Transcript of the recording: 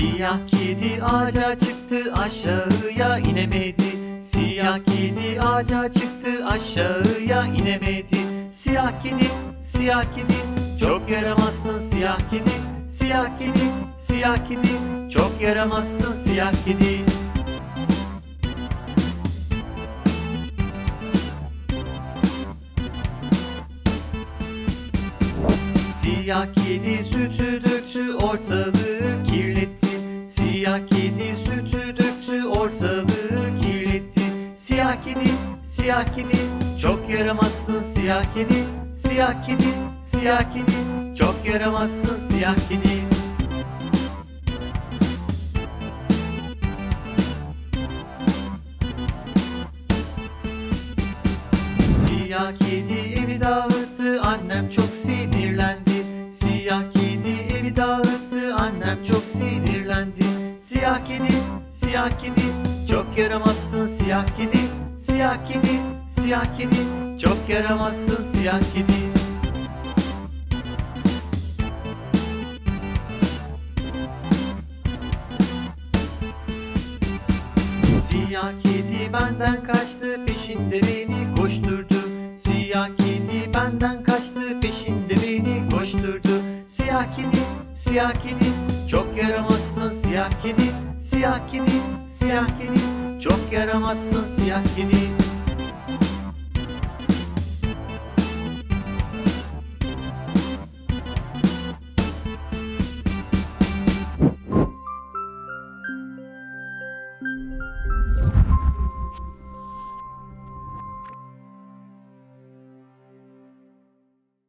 Siyah kedi ağaca çıktı aşağıya inemedi. Siyah kedi ağaca çıktı aşağıya inemedi. Siyah kedi, siyah kedi Çok yaramazsın siyah kedi. Siyah kedi, siyah kedi Çok yaramazsın siyah kedi. Siyah kedi sütü döktü ortalığı Siyah kedi sütü döktü ortalığı kirletti. Siyah kedi, siyah kedi Çok yaramazsın siyah kedi. Siyah kedi, siyah kedi Çok yaramazsın siyah kedi. Siyah kedi evi dağıttı annem çok sinirlendi. Siyah kedi evi dağıttı annem çok sinirlendi Siyah kedi, siyah kedi. Çok yaramazsın siyah kedi. Siyah kedi, siyah kedi. Çok yaramazsın siyah kedi. Siyah kedi benden kaçtı peşinde beni koşturdu. Siyah kedi benden kaçtı peşinde beni koşturdu. Siyah kedi, siyah kedi çok yaramazsın siyah kedi. Siyah kedi, siyah kedi çok yaramazsın siyah kedi